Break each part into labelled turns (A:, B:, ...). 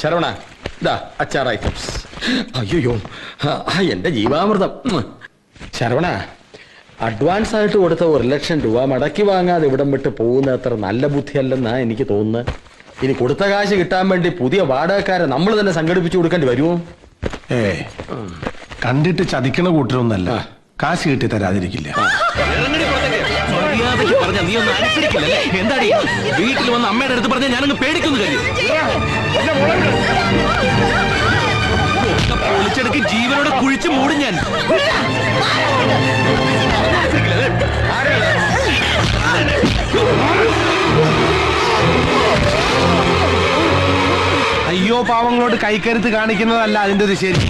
A: ശരവണ ഇതാ അച്ചാർ ഐറ്റംസ് അയ്യോ എന്റെ ജീവാമൃതം. ശരവണ അഡ്വാൻസ് ആയിട്ട് കൊടുത്ത ഒരു ലക്ഷം രൂപ മടക്കി വാങ്ങാതെ ഇവിടം വിട്ട് പോകുന്ന അത്ര നല്ല ബുദ്ധിയല്ലെന്നാ എനിക്ക് തോന്നുന്നത്. ഇനി കൊടുത്ത കാശ് കിട്ടാൻ വേണ്ടി പുതിയ വാടകക്കാരെ നമ്മൾ തന്നെ സംഘടിപ്പിച്ചു കൊടുക്കേണ്ടി വരുമോ?
B: ഏ കണ്ടിട്ട് ചതിക്കണ കൂട്ടരൊന്നല്ല. കാശ് കിട്ടി തരാതിരിക്കില്ല.
C: മര്യാദയ്ക്ക് പറഞ്ഞ നീ ഒന്ന് അനുസരിക്കില്ലല്ലേ എന്താടി? വീട്ടിൽ വന്ന് അമ്മയുടെ അടുത്ത് പറഞ്ഞ ഞാനങ്ങ് പേടിക്കുന്നു കഴിയും പൊളിച്ചെടുക്ക് ജീവനോടെ കുഴിച്ച് മൂടും ഞാൻ.
B: അയ്യോ പാവങ്ങളോട് കൈക്കരുത്ത് കാണിക്കുന്നതല്ല അതിന്റെ ഒരു ശരി.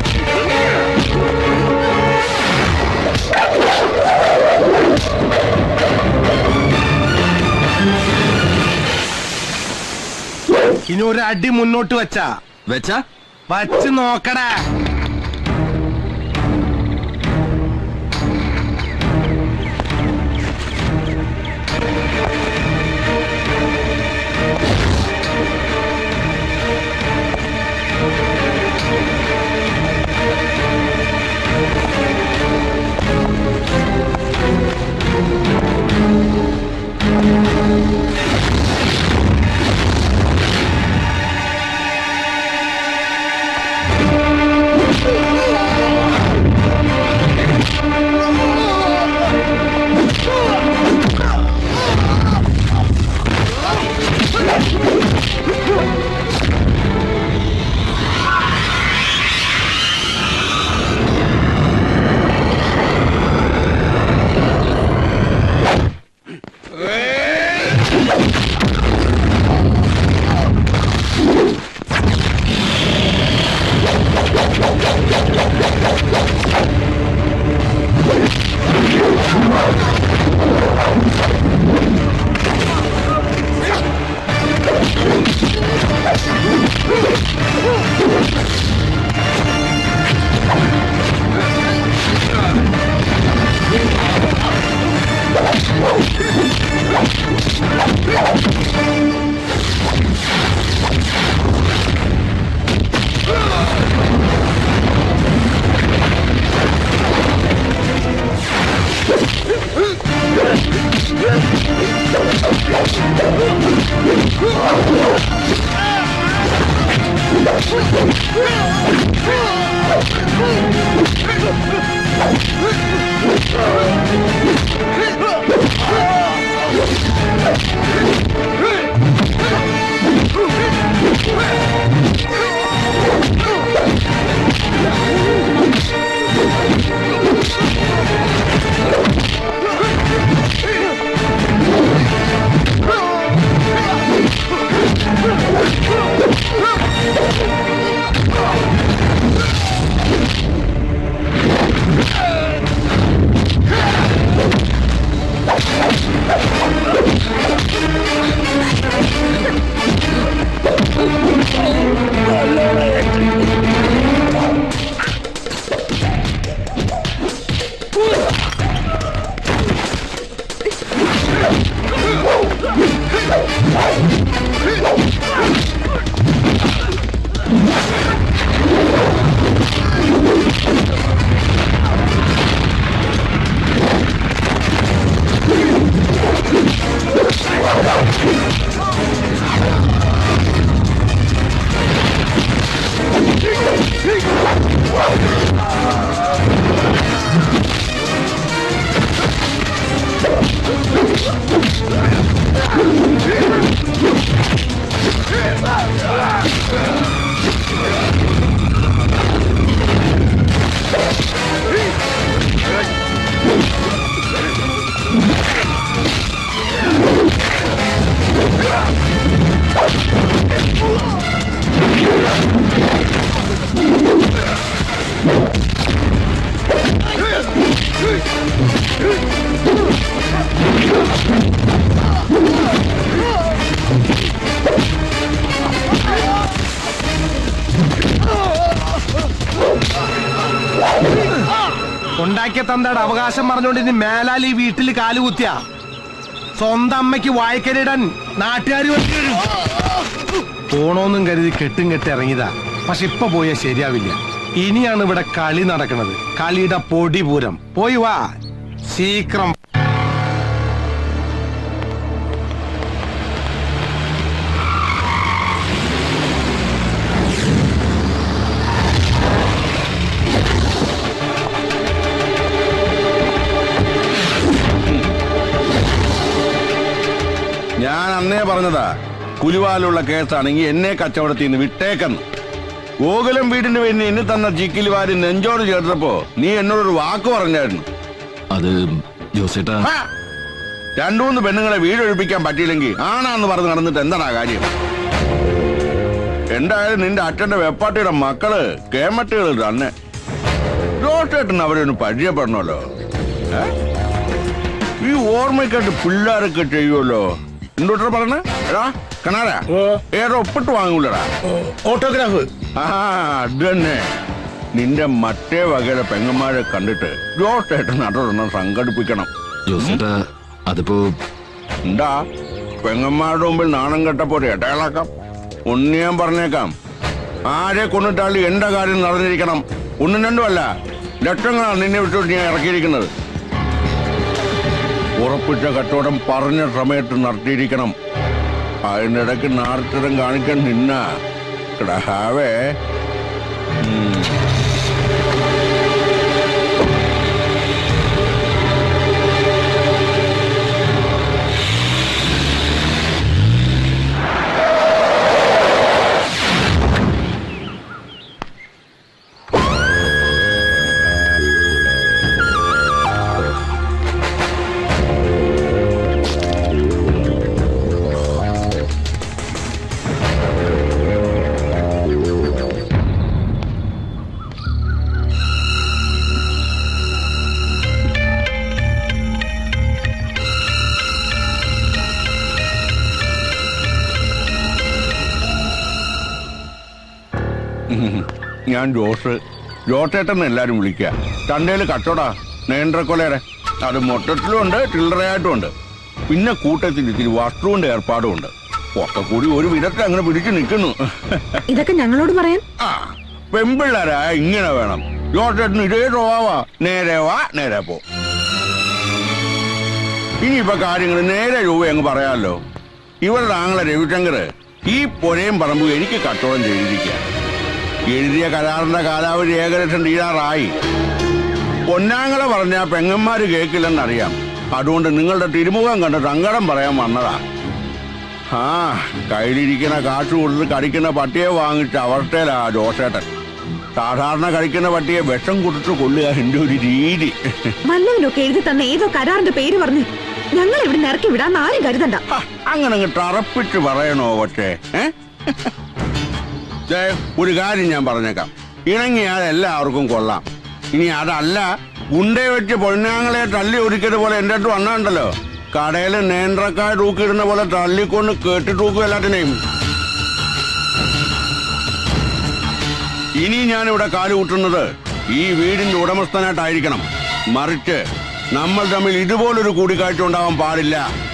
B: ഇനി ഒരു അടി മുന്നോട്ട് വെച്ചാ.
C: വെച്ചാ?
B: വച്ച് നോക്കടാ. തന്തയുടെ അവകാശം പറഞ്ഞുകൊണ്ട് ഇനി മേലാൽ ഈ വീട്ടിൽ കാലുകുത്തിയ സ്വന്തം അമ്മയ്ക്ക് വായ്ക്കരിടാൻ നാട്ടുകാർ പോണോന്നും കരുതി കെട്ടും കെട്ടി ഇറങ്ങിയതാ. പക്ഷെ ഇപ്പൊ പോയാൽ ശരിയാവില്ല. ഇനിയാണ് ഇവിടെ കളി നടക്കുന്നത് കളിയുടെ പൊടിപൂരം പോയി വാ. ശീക്രം
D: പറഞ്ഞതാ കുലുവാലുള്ള കേസാണെങ്കിൽ എന്നെ കച്ചവടത്തിൽ നിന്ന് വിട്ടേക്കെന്ന്. ഗോകുലം വീടിന് വേണ്ടി എന്നെ തന്ന ചിക്കിലുവാരി നെഞ്ചോട് ചേർത്തപ്പോ നീ എന്നോടൊരു വാക്ക് പറഞ്ഞായിരുന്നു.
C: അത് ജോസേട്ടാ!
D: രണ്ടു മൂന്ന് പെണ്ണുങ്ങളെ വീടൊഴിപ്പിക്കാൻ പറ്റിയില്ലെങ്കിൽ ആണാന്ന് പറഞ്ഞ് നടന്നിട്ട് എന്താണാ കാര്യം? എന്തായാലും നിന്റെ അച്ഛന്റെ വെപ്പാട്ടിയുടെ മക്കൾ കേമട്ടുകൾ തന്നെ. ജോസേട്ടൻ അവരെ ഒന്ന് പരിചയപ്പെടണമല്ലോ? ഈ ഓർമ്മയ്ക്കായിട്ട് പിള്ളേരൊക്കെ ചെയ്യുമല്ലോ. എന്തോട്ടാ പറഞ്ഞ എടാ കണാരാ ഏറെ ഒപ്പിട്ട് വാങ്ങൂലടാ.
A: ഓട്ടോഗ്രാഫ്.
D: ആ അത് തന്നെ. നിന്റെ മറ്റേ വകയുടെ പെങ്ങന്മാരെ കണ്ടിട്ട് ജോട്ടേട്ടൻ നടന്ന സംഘടിപ്പിക്കണം.
C: ജോസേട്ടാ അതിപ്പോ
D: എന്താ? പെങ്ങന്മാരുടെ മുമ്പിൽ നാണം കെട്ടപ്പോൾ ഇടയിളക്കാം. ഒന്ന് ഞാൻ പറഞ്ഞേക്കാം. ആരെ കൊണ്ടിട്ടാലും എന്റെ കാര്യം നടന്നിരിക്കണം. ഒന്നും രണ്ടുമല്ല ലക്ഷങ്ങളാണ് നിന്നെ വിട്ടോട്ട് ഞാൻ ഇറക്കിയിരിക്കുന്നത്. ഉറപ്പിച്ച കച്ചവടം പറഞ്ഞ സമയത്ത് നടത്തിയിരിക്കണം. അതിനിടയ്ക്ക് നാർത്തരം കാണിക്കാൻ നിന്ന. കിടഹാവേ ഞാൻ ജോസ്. ജോസേട്ടൻ എല്ലാരും വിളിക്ക. തണ്ടേൽ കച്ചോടാ. നേന്ത്രക്കൊലയുടെ. അത് മൊത്തത്തിലും ഉണ്ട് ചില്ലറയായിട്ടും ഉണ്ട്. പിന്നെ കൂട്ടത്തിൽ ഇത്തിരി വസ്തുവിന്റെ ഏർപ്പാടും ഉണ്ട്. ഒക്കെ കൂടി ഒരു വിധത്തിൽ അങ്ങനെ പിടിച്ചു നിൽക്കുന്നു.
E: ഇതൊക്കെ ഞങ്ങളോട് പറയാൻ?
D: ആ പെമ്പിള്ളാരാ ഇങ്ങനെ വേണം. ജോസേട്ടന് ഇതേ സ്വഭാവാ. നേരെ വാ നേരെ പോ. ഇനിയിപ്പോ കാര്യങ്ങൾ നേരെ രൂപ അങ്ങ് പറയാമല്ലോ ഇവരുടെ ആങ്ങളെ രവിശങ്കർ ഈ പുരയും പറമ്പും എനിക്ക് കച്ചവടം ചെയ്തിരിക്കുക എഴുതിയ കരാറിന്റെ കാലാവധി ഏകദേശം തീരാറായി പൊന്നാങ്ങളെ പറഞ്ഞ പെങ്ങന്മാർ കേൾക്കില്ലെന്നറിയാം അതുകൊണ്ട് നിങ്ങളുടെ തിരുമുഖം കണ്ട് സങ്കടം പറയാൻ വന്നതാ. ആ കയ്യിലിരിക്കുന്ന കാശ് കൊടുത്ത് കടിക്കുന്ന പട്ടിയെ വാങ്ങിച്ച അവസ്ഥയിലാ ജോസേട്ടൻ. സാധാരണ കഴിക്കുന്ന പട്ടിയെ വിഷം കൊടുത്ത് കൊല്ലുക എന്റെ ഒരു രീതി.
E: നല്ലവനൊക്കെ എഴുതി തന്ന ഏതോ കരാറിന്റെ പേര് പറഞ്ഞു ഞങ്ങൾ ഇവിടെ ഇറക്കി വിടാൻ ആരും കരുതണ്ട.
D: അങ്ങനെ അങ്ങ് തറപ്പിച്ച് പറയണോ പക്ഷേ ഏ? ഒരു കാര്യം ഞാൻ പറഞ്ഞേക്കാം. ഇണങ്ങിയാൽ എല്ലാവർക്കും കൊള്ളാം. ഇനി അതല്ല ഗുണ്ടെ വെച്ച് പൊന്നാങ്ങളെ തല്ലി ഒരുക്കിയത് പോലെ എന്റെ അടുത്ത് വന്നാണ്ടല്ലോ. കടയിൽ നേന്ത്രക്കായ തൂക്കിയിടുന്ന പോലെ തള്ളിക്കൊണ്ട് കേട്ടി തൂക്കും എല്ലാത്തിനെയും. ഇനി ഞാൻ ഇവിടെ കാൽ കൂട്ടുന്നത് ഈ വീടിന്റെ ഉടമസ്ഥനായിട്ടായിരിക്കണം. മറിച്ച് നമ്മൾ തമ്മിൽ ഇതുപോലൊരു കൂടിക്കാഴ്ച ഉണ്ടാവാൻ പാടില്ല.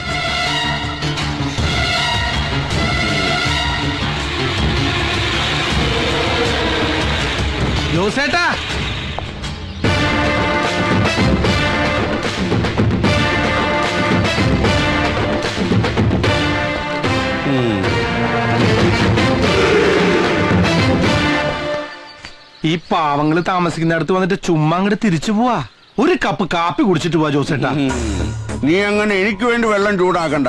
B: ജോസേട്ടാ ഈ പാവങ്ങൾ താമസിക്കുന്നിടത്ത് വന്നിട്ട് ചുമ്മാ അങ്ങോട്ട് തിരിച്ചു പോവാ. ഒരു കപ്പ് കാപ്പി കുടിച്ചിട്ട് പോവാ ജോസേട്ടാ.
D: നീ അങ്ങനെ എനിക്ക് വേണ്ടി വെള്ളം ചൂടാക്കണ്ട.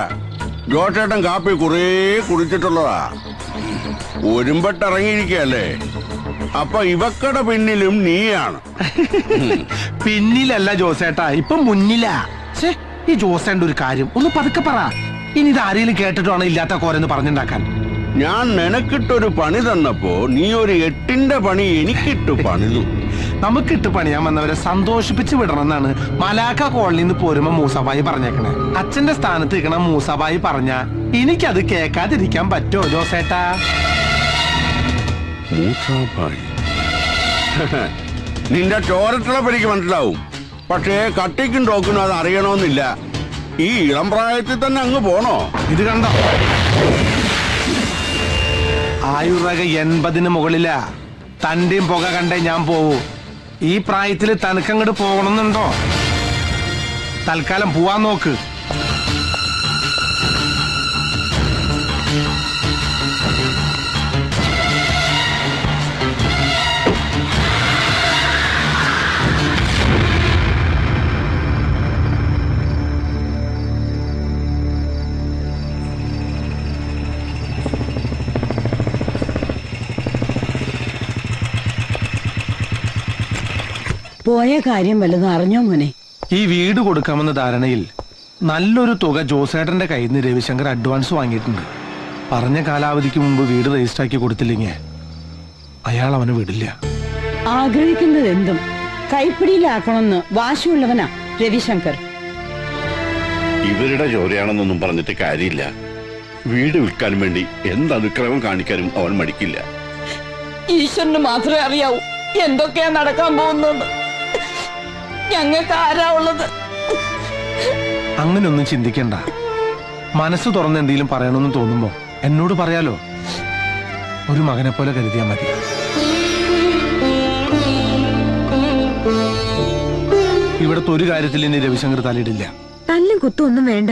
D: ജോസേട്ടൻ കാപ്പി കുറേ കുടിച്ചിട്ടുള്ളതാ. ഒരുമ്പട്ടിറങ്ങിയിരിക്കല്ലേ അപ്പൊ ഇവക്കടെ പിന്നിലും നീയാണ്.
B: പിന്നിലല്ല ജോസേട്ടാ ഇപ്പൊ മുന്നിലാ. ഛേ, ഈ ജോസേന്റെ ഒരു കാര്യം ഒന്ന് പതുക്കെ പറ. ഇനി ഇത് ആരെങ്കിലും കേട്ടിട്ടാണ് ഇല്ലാത്ത കോരെന്ന് പറഞ്ഞുണ്ടാക്കാൻ?
D: ഞാൻ നിനക്കിട്ടൊരു പണി തന്നപ്പോ നീ ഒരു എട്ടിന്റെ പണി എനിക്കിട്ട് പണിതു.
B: നമുക്കിട്ട് പണിയാൻ വന്നവരെ സന്തോഷിപ്പിച്ച് വിടണമെന്നാണ് മലാക്ക കോളനിയിൽ നിന്ന് പോരുമ്പോ മൂസാബായി പറഞ്ഞേക്കണേ. അച്ഛന്റെ സ്ഥാനത്ത് നിൽക്കണ മൂസാബായി പറഞ്ഞ എനിക്കത് കേൾക്കാതിരിക്കാൻ പറ്റുമോ ജോസേട്ടാ?
D: നിന്റെ ചോരത്തിലെ പരിക്ക് മനസ്സിലാവും. പക്ഷേ കട്ടിക്കും ടോക്കിനും അത് അറിയണമെന്നില്ല. ഈ ഇളം പ്രായത്തിൽ തന്നെ അങ്ങ് പോണോ?
B: ഇത് കണ്ട. ആയുർരക എൺപതിന് മുകളിലാ. തന്റെയും പുക കണ്ടേ ഞാൻ പോവൂ. ഈ പ്രായത്തിൽ തനക്കങ്ങോട്ട് പോകണമെന്നുണ്ടോ? തൽക്കാലം പോവാൻ നോക്ക്.
F: പോയ കാര്യം വല്ലതും അറിഞ്ഞോ മോനെ?
B: ഈ വീട് കൊടുക്കാമെന്ന ധാരണയിൽ നല്ലൊരു തുക ജോസേട്ടന്റെ കയ്യിൽ നിന്ന് രവിശങ്കർ അഡ്വാൻസ് വാങ്ങിയിട്ടുണ്ട്. പറഞ്ഞ കാലാവധിക്ക് മുമ്പ് വീട് രജിസ്റ്റർ ആക്കി കൊടുത്തില്ലെങ്കിൽ അയാൾ അവനെ വിടില്ല.
F: ആഗ്രഹിക്കുന്നത് എന്തും കൈപ്പിടിയിലാക്കണമെന്ന് വാശിയുള്ളവനാ രവിശങ്കർ.
G: ഇവരുടെ ജോലിയാണെന്നൊന്നും പറഞ്ഞിട്ട് കാര്യമില്ല. വീട് വിൽക്കാൻ വേണ്ടി എന്ത് അനുക്രമം കാണിക്കാനും അവൻ മടിക്കില്ല.
F: ഈശ്വരന് മാത്രമേ അറിയാവൂ എന്തൊക്കെയാ നടക്കാൻ പോകുന്നത് ഞങ്ങൾക്ക് ആരാ ഉള്ളത്?
B: അങ്ങനെയൊന്നും ചിന്തിക്കണ്ട. മനസ്സ് തുറന്ന് എന്തെങ്കിലും പറയണമെന്ന് തോന്നുമ്പോ എന്നോട് പറയാലോ. ഒരു മകനെ പോലെ കരുതിയാ മതി. ഇവിടത്തെ ഒരു കാര്യത്തിൽ ഇനി രവിശങ്കർ തലയിടില്ല.
E: തല്ലും കുത്തും ഒന്നും വേണ്ട.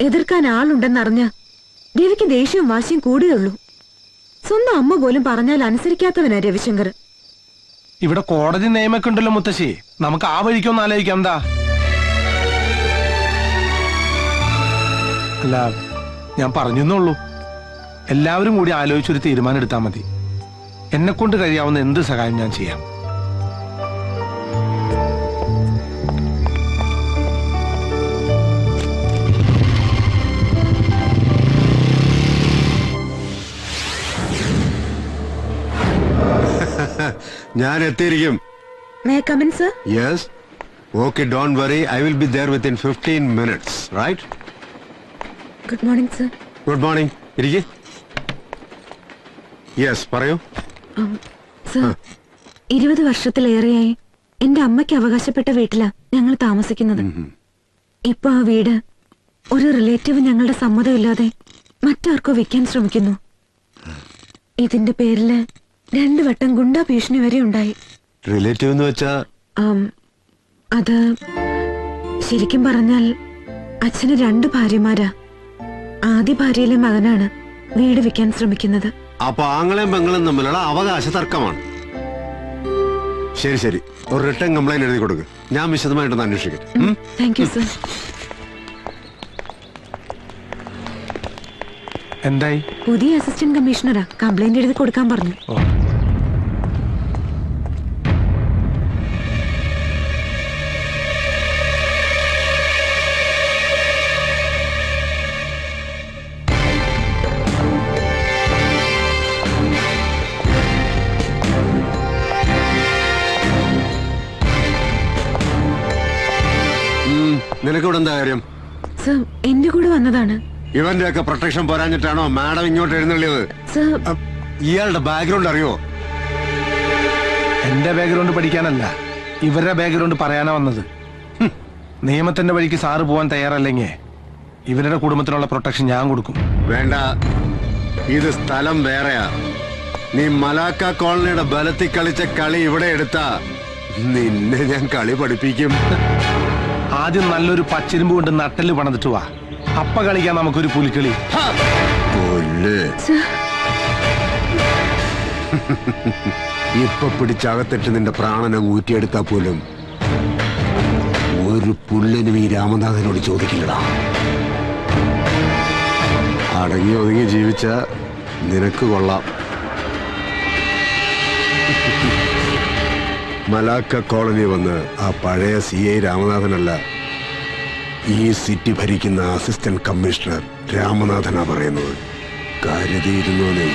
E: എതിർക്കാൻ ആളുണ്ടെന്നറിഞ്ഞ രവിക്ക് ദേഷ്യവും വാശിയും കൂടിയുള്ളൂ സ്വന്തം അമ്മ പോലും പറഞ്ഞാൽ അനുസരിക്കാത്തവനാ രവിശങ്കർ.
B: ഇവിടെ കോടതി നിയമൊക്കെ ഉണ്ടല്ലോ മുത്തശ്ശി. നമുക്ക് ആ വഴിക്കൊന്ന് ആലോചിക്കാം. എന്താ? അല്ല ഞാൻ പറഞ്ഞെന്നുള്ളൂ എല്ലാവരും കൂടി ആലോചിച്ചൊരു തീരുമാനം എടുത്താൽ മതി. എന്നെ കൊണ്ട് കഴിയാവുന്ന എന്ത് സഹായം ഞാൻ ചെയ്യാം?
H: ഞാൻ എത്തിയിരിക്കും.
E: May come in sir
H: yes okay don't worry I will be there within fifteen minutes right
E: good morning sir
H: good morning ഇരിക്കെ. യെസ് പറയൂ.
E: സർ ഇരുപത് വർഷത്തിലേറെയായി എന്റെ അമ്മയ്ക്ക് അവകാശപ്പെട്ട വീട്ടിലാ ഞങ്ങൾ താമസിക്കുന്നത്. ഇപ്പൊ ആ വീട് ഒരു റിലേറ്റീവ് ഞങ്ങളുടെ സമ്മതമില്ലാതെ മറ്റാർക്കോ വിൽക്കാൻ ശ്രമിക്കുന്നു. ഇതിന്റെ പേരിൽ രണ്ടു വട്ടം ഗുണ്ടാ ഭീഷണി വരെ ഉണ്ടായി.
H: റിലേറ്റീവ് എന്ന് വെച്ചാ?
E: ആ അത് ശരിക്കും പറഞ്ഞാൽ അച്ഛന് രണ്ട് ഭാര്യമാരാ. ആദ്യ ഭാര്യയിലെ മകനാണ് വീട് വിൽക്കാൻ ശ്രമിക്കുന്നത്.
H: അപ്പൊ ആങ്ങളെയും പെങ്ങളും തമ്മിലുള്ള അവകാശ തർക്കമാണ്. ശരി ശരി. ഒരു റിട്ടേൺ കംപ്ലൈന്റ് എഴുതി കൊടുക്ക്. ഞാൻ വിശദമായിട്ടൊന്ന് അന്വേഷിക്കാം?
E: താങ്ക് യു സർ
B: എന്തായി?
E: പുതിയ അസിസ്റ്റന്റ് കമ്മീഷണറാ കംപ്ലൈന്റ് എഴുതി കൊടുക്കാൻ പറഞ്ഞു.
H: നിനക്കിവിടെ എന്താ കാര്യം?
E: സർ എന്റെ കൂടെ വന്നതാണ്.
H: ഇവന്റെ ഒക്കെ പ്രൊട്ടക്ഷൻ പോരാഞ്ഞിട്ടാണോ മാഡം ഇങ്ങോട്ട് എഴുന്നള്ളിയത്?
E: സർ.
H: ഇയാളുടെ ബാക്ക്ഗ്രൗണ്ട് അറിയോ?
B: എന്റെ ബാക്ക്ഗ്രൗണ്ട് പഠിക്കാനല്ല ഇവരുടെ ബാക്ക്ഗ്രൗണ്ട് പറയാനാ വന്നത്. ഹും, നിയമത്തിന്റെ വഴിക്ക് സാറ് പോവാൻ തയ്യാറല്ലെങ്കിൽ ഇവരുടെ കുടുംബത്തിനുള്ള പ്രൊട്ടക്ഷൻ ഞാൻ കൊടുക്കും.
H: വേണ്ട ഇത് സ്ഥലം വേറെയാ. നീ മലാക്ക കോളനിയുടെ ബലത്തിൽ കളിച്ച കളി ഇവിടെ എടുത്താ. നിന്നെ ഞാൻ കളി പഠിപ്പിക്കും.
B: ആദ്യം നല്ലൊരു പച്ചിരുമ്പ് കൊണ്ട് നട്ടൽ പണിതിട്ട് വാ. അപ്പ കളിക്കാൻ നമുക്കൊരു പുലിക്കളി.
H: ഇപ്പൊ പിടിച്ചകത്തിട്ട് നിന്റെ പ്രാണനം ഊറ്റിയെടുത്താ പോലും ഒരു പുല്ലനും ഈ രാമനാഥനോട് ചോദിക്കില്ലടാ. അടങ്ങി ഒതുങ്ങി ജീവിച്ച നിനക്ക് കൊള്ളാം. മലാക്ക കോളനി വന്ന് ആ പഴയ സി ഐ രാമനാഥനല്ല ഈ സിറ്റി ഭരിക്കുന്ന അസിസ്റ്റന്റ് കമ്മീഷണർ രാമനാഥനാ പറയുന്നത്. കരുതിയിരുന്നോനെ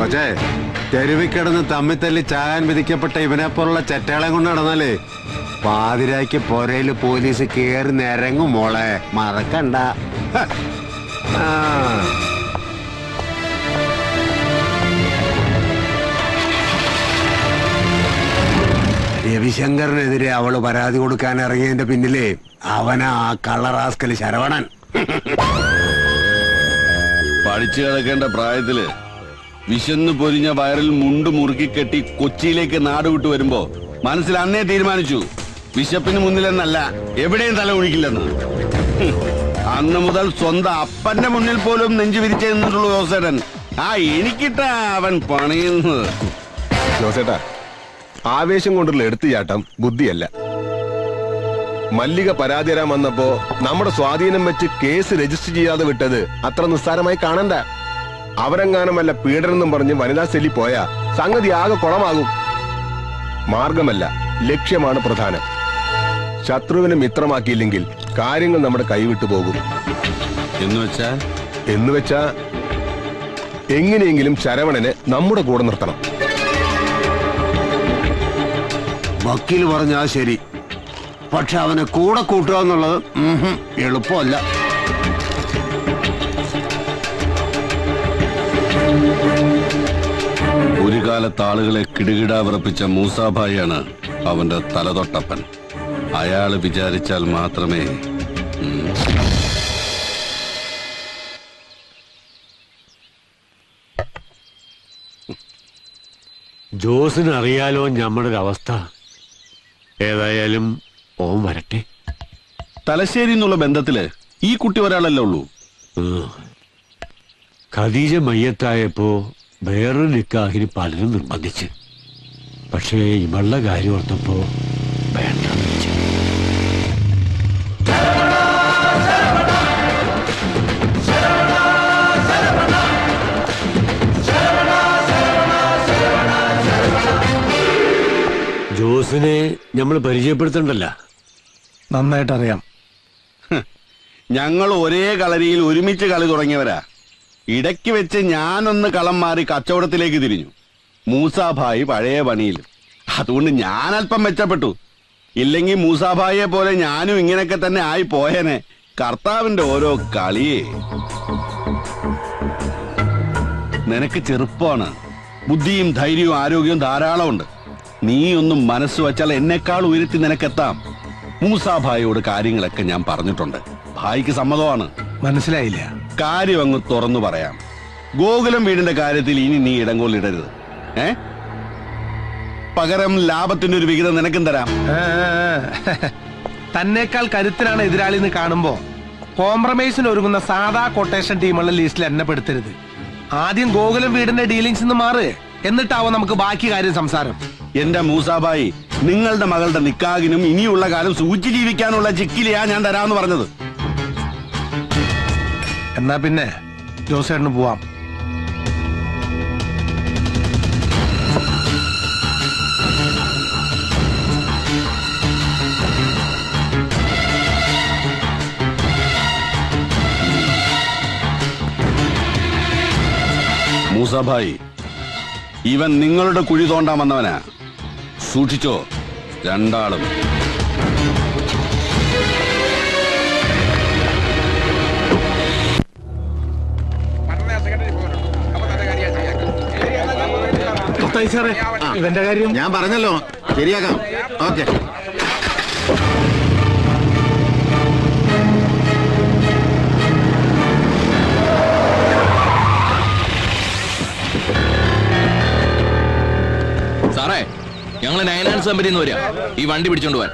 H: പക്ഷേ തെരുവിക്കിടന്ന് തമ്മിൽ തല്ലി ചാകാൻ വിധിക്കപ്പെട്ട ഇവനെ പോലുള്ള ചെറ്റകളെ കൊണ്ട് നടന്നാലേ? പാതിരാക്കി പോരയിൽ പോലീസ് കയറി നിരങ്ങും മോളെ. മറക്കണ്ട. ആ. രവിശങ്കറിനെതിരെ അവൾ പരാതി കൊടുക്കാൻ ഇറങ്ങിയതിന്റെ പിന്നിലെ അവനാ ആ കള്ളറാസ്കൽ ശരവണൻ.
D: പഠിച്ചു കിടക്കേണ്ട പ്രായത്തിൽ വിശന്നു പൊരിഞ്ഞ വയറിൽ മുണ്ട് മുറുക്കി കെട്ടി കൊച്ചിയിലേക്ക് നാടുവിട്ട് വരുമ്പോ മനസ്സിൽ അന്നേ തീരുമാനിച്ചു വിശപ്പിന് മുന്നിലെന്നല്ല എവിടെയും തല ഒഴിക്കില്ലെന്ന്. അന്ന് മുതൽ സ്വന്തം അപ്പന്റെ മുന്നിൽ പോലും നെഞ്ചു വിരിച്ചു നിന്നിട്ടുള്ളൂ ജോസേട്ടൻ. ആ എനിക്കിട്ടാ അവൻ പണിയുന്നത്.
I: ജോസേട്ടാ ആവേശം കൊണ്ടുള്ള എടുത്തുചാട്ടം ബുദ്ധിയല്ല. മല്ലിക പരാതി തരാൻ വന്നപ്പോ നമ്മുടെ സ്വാധീനം വെച്ച് കേസ് രജിസ്റ്റർ ചെയ്യാതെ വിട്ടത് അത്ര നിസ്സാരമായി കാണണ്ട. അവരെങ്ങാനുമല്ല പീഡനെന്നും പറഞ്ഞ് വനിതാ സെല്ലി പോയാ സംഗതി ആകെ കുളമാകും. മാർഗമല്ല ലക്ഷ്യമാണ് പ്രധാനം. ശത്രുവിനെ മിത്രമാക്കിയില്ലെങ്കിൽ കാര്യങ്ങൾ നമ്മുടെ കൈവിട്ടു പോകും.
D: എന്ന് വെച്ചാ?
I: എന്ന് വെച്ചാ? എങ്ങനെയെങ്കിലും ശരവണനെ നമ്മുടെ കൂടെ നിർത്തണം.
H: വക്കീൽ പറഞ്ഞാ ശരി. പക്ഷെ അവനെ കൂടെ കൂട്ടുക എന്നുള്ളത് എളുപ്പമല്ല.
D: ഒരു കാലത്ത് ആളുകളെ കിടുകിട വിറപ്പിച്ച മൂസാഭായിയാണ് അവന്റെ തലതൊട്ടപ്പൻ. അയാൾ വിചാരിച്ചാൽ മാത്രമേ ജോസിനറിയാലോ
J: ജോസിന് അറിയാലോ നമ്മുടെ ഒരു അവസ്ഥ ഏതായാലും ഓം വരട്ടെ.
D: തലശ്ശേരി എന്നുള്ള ബന്ധത്തിൽ ഈ കുട്ടി ഒരാളല്ലേ ഉള്ളൂ.
J: ഖദീജ മയ്യത്തായപ്പോ വേറൊരു നിക്കാഹിന് പലരും നിർബന്ധിച്ച്. പക്ഷേ ഇവളുടെ കാര്യം ഓർത്തപ്പോ വേണ്ടെന്ന് ജോസിനെ നമ്മൾ പരിചയപ്പെടുത്തണ്ടല്ല.
B: നന്നായിട്ട് അറിയാം
D: ഞങ്ങൾ ഒരേ കളരിയിൽ ഒരുമിച്ച് കളി തുടങ്ങിയവരാ. ഇടയ്ക്ക് വെച്ച് ഞാനൊന്ന് കളം മാറി കച്ചവടത്തിലേക്ക് തിരിഞ്ഞു. മൂസാഭായി പഴയ പണിയിൽ അതുകൊണ്ട് ഞാൻ അല്പം മെച്ചപ്പെട്ടു. ഇല്ലെങ്കിൽ മൂസാഭായിയെ പോലെ ഞാനും ഇങ്ങനെയൊക്കെ തന്നെ ആയി പോയേനെ. കർത്താവിന്റെ ഓരോ കളിയേ. നിനക്ക് ചെറുപ്പമാണ്. ബുദ്ധിയും ധൈര്യവും ആരോഗ്യവും ധാരാളമുണ്ട്. നീ ഒന്നും മനസ്സ് വച്ചാൽ എന്നെക്കാൾ ഉയരത്തി നിനക്കെത്താം. മൂസാഭായിയോട് കാര്യങ്ങളൊക്കെ ഞാൻ പറഞ്ഞിട്ടുണ്ട്. ഭായിക്ക് സമ്മതമാണ്.
B: മനസ്സിലായില്ല.
D: കാര്യം അങ്ങ് തുറന്നു പറയാം. ഗോകുലം വീടിന്റെ കാര്യത്തിൽ ഇനി നീ ഇടങ്കോലിടരുത് ഏ? പകരം ലാഭത്തിന്റെ ഒരു വിഹിതം നിനക്കും തരാം.
B: തന്നെക്കാൾ തന്നേക്കാൾ കരുത്തിനാണ് എതിരാളി എന്ന് കാണുമ്പോ. കോംപ്രമൈസിന് ഒരുങ്ങുന്ന സാധാ കൊട്ടേഷൻ ടീമുള്ള ലിസ്റ്റിൽ എന്നെ പെടുത്തരുത്. ആദ്യം ഗോകുലം വീടിന്റെ ഡീലിങ്സ് നിന്ന് മാറ്. എന്നിട്ടാവും നമുക്ക് ബാക്കി കാര്യം സംസാരം.
D: എന്റെ മൂസാബായി നിങ്ങളുടെ മകളുടെ നിക്കാകിനും ഇനിയുള്ള കാലം സൂചി ജീവിക്കാനുള്ള ചിക്കിലിയാ ഞാൻ തരാമെന്ന് പറഞ്ഞത്.
B: എന്നാ പിന്നെ ജോസേട്ടന് പോവാം.
D: മൂസാഭായി ഇവൻ നിങ്ങളുടെ കുഴി തോണ്ടാൻ വന്നവനാ. സൂക്ഷിച്ചോ രണ്ടാളും.
B: ഇവന്റെ കാര്യം
H: ഞാൻ പറഞ്ഞല്ലോ ശരിയാക്കാം. ഓക്കെ.
C: ഞങ്ങൾ നയനാൻസ് കമ്പനിയിൽ നിന്ന് വരിക. ഈ വണ്ടി പിടിച്ചോണ്ട് പോവാൻ.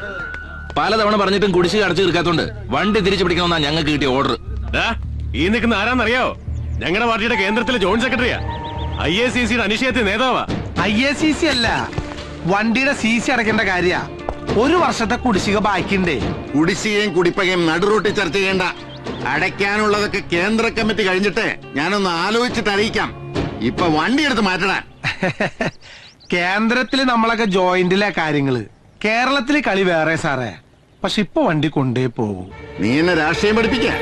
C: പലതവണ പറഞ്ഞിട്ടും കുടിശ്ശിക അടച്ചു തീർക്കാത്തോണ്ട് വണ്ടി തിരിച്ചു പിടിക്കണമെന്നാ ഞങ്ങൾക്ക് കിട്ടിയ ഓർഡർ
J: ഈ നിൽക്കുന്ന ആരാന്നറിയോ ഞങ്ങളുടെ പാർട്ടിയുടെ കേന്ദ്രത്തിലെ ജോയിന്റ് സെക്രട്ടറിയാ. ഐ എ സി സിയുടെ അനിശ്ചയത്തിൽ നേതാവാ.
B: ഐ എ സി സി അല്ല വണ്ടിയുടെ സി സി അടയ്ക്കേണ്ട കാര്യ. ഒരു വർഷത്തെ കുടിശ്ശിക ബാക്കിണ്ടേ
H: കുടിശ്ശികയും കുടിപ്പകയും നടുറൂട്ടി ചർച്ച ചെയ്യേണ്ട. അടയ്ക്കാനുള്ളതൊക്കെ കേന്ദ്ര കമ്മിറ്റി കഴിഞ്ഞിട്ട് ഞാനൊന്ന് ആലോചിച്ചിട്ട് അറിയിക്കാം. ഇപ്പൊ വണ്ടി എടുത്ത് മാറ്റണം
B: കേന്ദ്രത്തിൽ നമ്മളൊക്കെ ജോയിന്റിലെ കാര്യങ്ങൾ. കേരളത്തിൽ കളി വേറെ സാറേ. പക്ഷെ ഇപ്പൊ വണ്ടി കൊണ്ടേ പോകൂ
H: നീ എന്നെ രാഷ്ട്രീയം പഠിപ്പിക്കാ.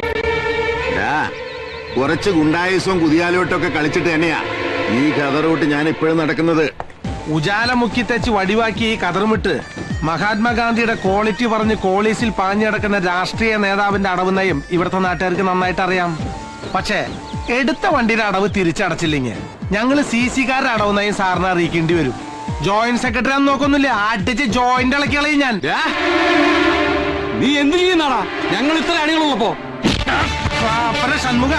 H: കുറച്ച് ഗുണ്ടായുസവും കുതിയാലോട്ടൊക്കെ കളിച്ചിട്ട് തന്നെയാ. ഈ കഥറോട്ട് ഞാൻ ഇപ്പോഴും നടക്കുന്നത്.
B: ഉജാല മുക്കി തെച്ച് വടിവാക്കി ഈ കതറുമിട്ട് മഹാത്മാഗാന്ധിയുടെ ക്വാളിറ്റി പറഞ്ഞ് കോളീസിൽ പാഞ്ഞടക്കുന്ന രാഷ്ട്രീയ നേതാവിന്റെ അടവ് നയം ഇവിടുത്തെ നാട്ടുകാർക്ക് നന്നായിട്ട് അറിയാം. പക്ഷേ എടുത്ത വണ്ടിയുടെ അടവ് തിരിച്ചടച്ചില്ലെങ്കിൽ ഞങ്ങൾ സി സിക്കാരുടെ അടവ് നയം സാറിനെ അറിയിക്കേണ്ടി വരും. ജോയിന്റ് സെക്രട്ടറി ആണെന്ന് നോക്കൊന്നുമില്ല അടിച്ച് ജോയിന്റ് ഇളക്കിളയും ഞാൻ.
A: നീ എന്ത് ചെയ്യുന്നാടാ? ഞങ്ങൾ ഇത്ര അണികളുള്ളപ്പോ.
B: ഷൺമുഖ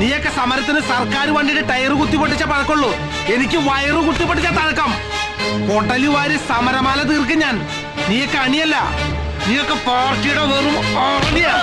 B: നീയൊക്കെ സമരത്തിന് സർക്കാർ വണ്ടിയുടെ ടയർ കുത്തി പൊട്ടിച്ച പഴക്കുള്ളൂ എനിക്ക് വയറ് കുത്തി പൊട്ടിച്ച തഴക്കം പൊട്ടലു വാരി സമരമാല തീർക്കും ഞാൻ. നീയൊക്കെ അണിയല്ല. നീയൊക്കെ പാർട്ടിയുടെ വെറും ആണിയാ.